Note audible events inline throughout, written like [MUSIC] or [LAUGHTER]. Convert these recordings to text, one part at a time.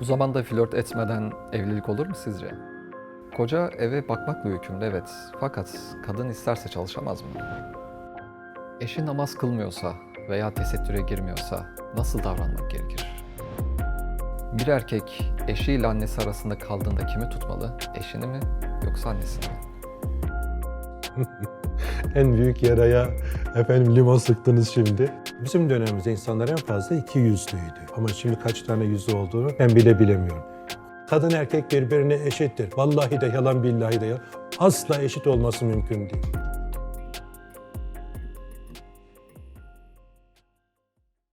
Bu zamanda flört etmeden evlilik olur mu sizce? Koca eve bakmakla yükümlü evet. Fakat kadın isterse çalışamaz mı? Eşi namaz kılmıyorsa veya tesettüre girmiyorsa nasıl davranmak gerekir? Bir erkek eşiyle annesi arasında kaldığında kimi tutmalı? Eşini mi yoksa annesini mi? [LAUGHS] En büyük yaraya efendim limon sıktınız şimdi. Bizim dönemimizde insanlar en fazla iki yüzlüydü. Ama şimdi kaç tane yüzlü olduğunu ben bile bilemiyorum. Kadın erkek birbirine eşittir. Vallahi de yalan billahi de yalan. Asla eşit olması mümkün değil.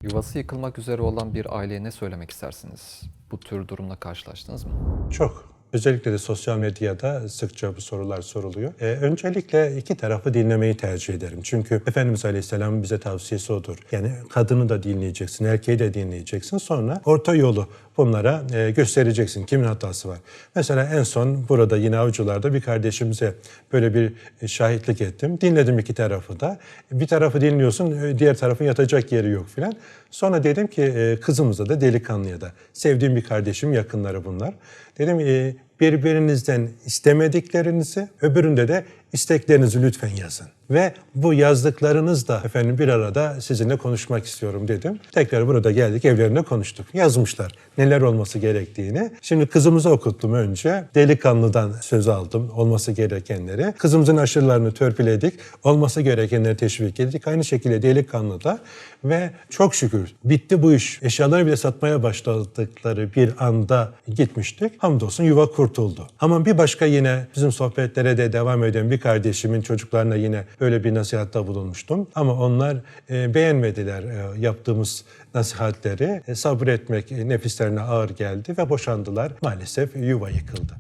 Yuvası yıkılmak üzere olan bir aileye ne söylemek istersiniz? Bu tür durumla karşılaştınız mı? Çok. Özellikle de sosyal medyada sıkça bu sorular soruluyor. Ee, öncelikle iki tarafı dinlemeyi tercih ederim. Çünkü Efendimiz Aleyhisselam'ın bize tavsiyesi odur. Yani kadını da dinleyeceksin, erkeği de dinleyeceksin. Sonra orta yolu bunlara e, göstereceksin. Kimin hatası var? Mesela en son burada yine avcılarda bir kardeşimize böyle bir e, şahitlik ettim. Dinledim iki tarafı da. Bir tarafı dinliyorsun, e, diğer tarafın yatacak yeri yok filan. Sonra dedim ki e, kızımıza da delikanlıya da. Sevdiğim bir kardeşim, yakınları bunlar. Dedim e, Amen. Birbirinizden istemediklerinizi, öbüründe de isteklerinizi lütfen yazın. Ve bu yazdıklarınız da efendim bir arada sizinle konuşmak istiyorum dedim. Tekrar burada geldik evlerinde konuştuk. Yazmışlar neler olması gerektiğini. Şimdi kızımıza okuttum önce. Delikanlıdan söz aldım olması gerekenleri. Kızımızın aşırılarını törpüledik. Olması gerekenleri teşvik ettik. Aynı şekilde delikanlı da ve çok şükür bitti bu iş. Eşyaları bile satmaya başladıkları bir anda gitmiştik. Hamdolsun yuva kurtuldu. Ama bir başka yine bizim sohbetlere de devam eden bir kardeşimin çocuklarına yine böyle bir nasihatta bulunmuştum. Ama onlar e, beğenmediler e, yaptığımız nasihatleri. E, sabretmek e, nefislerine ağır geldi ve boşandılar. Maalesef yuva yıkıldı.